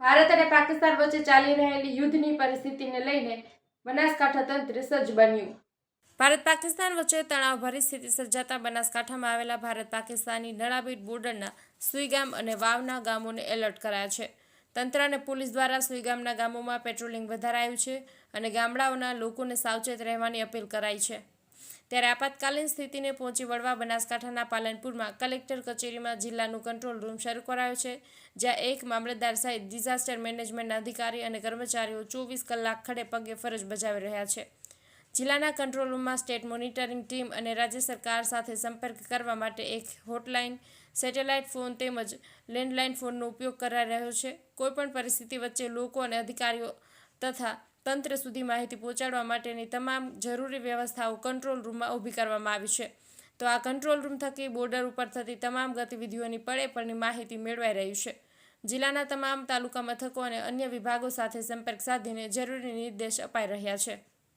ભારત અને પાકિસ્તાન વચ્ચે ચાલી રહેલી યુદ્ધની પરિસ્થિતિને લઈને બનાસકાંઠા તંત્ર સજ્જ બન્યું. ભારત પાકિસ્તાન વચ્ચે તણાવભરી સ્થિતિ સર્જાતા બનાસકાંઠામાં આવેલા ભારત પાકિસ્તાની નળાબીટ બોર્ડરના સુઈગામ અને વાવના ગામોને એલર્ટ કરાયા છે. તંત્ર અને પોલીસ દ્વારા સુઈગામના ગામોમાં પેટ્રોલિંગ વધારાયું છે અને ગામડાઓના લોકોને સાવચેત રહેવાની અપીલ કરાઈ છે. ત્યારે આપાતકાલીન સ્થિતિને પહોંચી વળવા બનાસકાંઠાના પાલનપુરમાં કલેક્ટર કચેરીમાં જિલ્લાનું કંટ્રોલ રૂમ શરૂ કરાયો છે, જ્યાં એક મામલતદાર સહિત ડિઝાસ્ટર મેનેજમેન્ટના અધિકારી અને કર્મચારીઓ ચોવીસ કલાક ખડે પગે ફરજ બજાવી રહ્યા છે. જિલ્લાના કંટ્રોલ રૂમમાં સ્ટેટ મોનિટરિંગ ટીમ અને રાજ્ય સરકાર સાથે સંપર્ક કરવા માટે એક હોટલાઇન, સેટેલાઇટ ફોન તેમજ લેન્ડલાઇન ફોનનો ઉપયોગ કરાઈ રહ્યો છે. કોઈપણ પરિસ્થિતિ વચ્ચે લોકો અને અધિકારીઓ તથા તંત્ર સુધી માહિતી પહોંચાડવા માટેની તમામ જરૂરી વ્યવસ્થાઓ કંટ્રોલ રૂમમાં ઊભી કરવામાં આવી છે. તો આ કંટ્રોલ રૂમ થકી બોર્ડર ઉપર થતી તમામ ગતિવિધિઓની પડે પડની માહિતી મેળવાઈ રહી છે. જિલ્લાના તમામ તાલુકા મથકો અને અન્ય વિભાગો સાથે સંપર્ક સાધીને જરૂરી નિર્દેશ અપાઈ રહ્યા છે.